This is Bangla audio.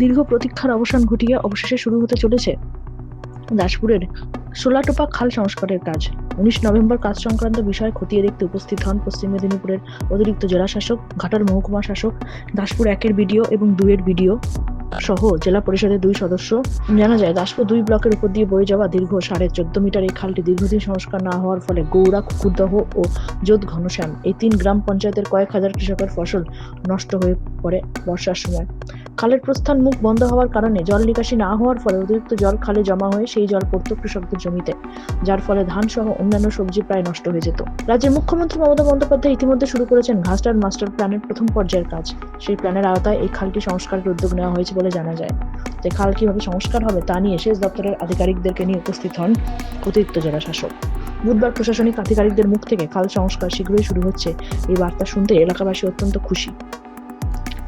দীর্ঘ প্রতীক্ষার অবসান ঘটিয়ে অবশেষে শুরু হতে চলেছে দাসপুরের সোলাটোপা খাল সংস্কারের কাজ। উনিশ নভেম্বর কাজ সংক্রান্ত বিষয় খতিয়ে দেখতে উপস্থিত হন পশ্চিম মেদিনীপুরের অতিরিক্ত জেলা শাসক ঘাটার মহকুমা শাসক, দাসপুর একের বিডিও এবং দুইয়ের বিডিও সহ জেলা পরিষদের দুই সদস্য। জানা যায়, দাসপুর দুই ব্লকের উপর দিয়ে বয়ে যাওয়া দীর্ঘ সাড়ে চোদ্দ মিটার এই খালটি দীর্ঘদিন সংস্কার না হওয়ার ফলে গৌড়া, কুকুরদহ ও যোধ ঘনশ্যাম এই তিন গ্রাম পঞ্চায়েতের কয়েক হাজার কৃষকের ফসল নষ্ট হয়ে পড়ে বর্ষার সময়। খালের প্রস্থান মুখ বন্ধ হওয়ার কারণে জল নিকাশি না হওয়ার ফলে অতিরিক্ত জল খালে জমা হয়ে সেই জল পড়ত কৃষকদের জমিতে, যার ফলে ধান সহ অন্যান্য সবজি প্রায় নষ্ট হয়ে যেত। রাজ্যের মুখ্যমন্ত্রী মমতা বন্দ্যোপাধ্যায় ইতিমধ্যে শুরু করেছেন ঘাসটার মাস্টার প্ল্যানের প্রথম পর্যায়ের কাজ। সেই প্ল্যানের আওতায় এই খালটি সংস্কারের উদ্যোগ নেওয়া হয়েছে বলে জানা যায়। যে খাল কীভাবে সংস্কার হবে তা নিয়ে সেচ দপ্তরের আধিকারিকদেরকে নিয়ে উপস্থিত হন অতিরিক্ত জেলা শাসক বুধবার প্রশাসনিক আধিকারিকদের মুখ থেকে খাল সংস্কার শীঘ্রই শুরু হচ্ছে। এই বার্তা শুনতে এলাকাবাসী অত্যন্ত খুশি।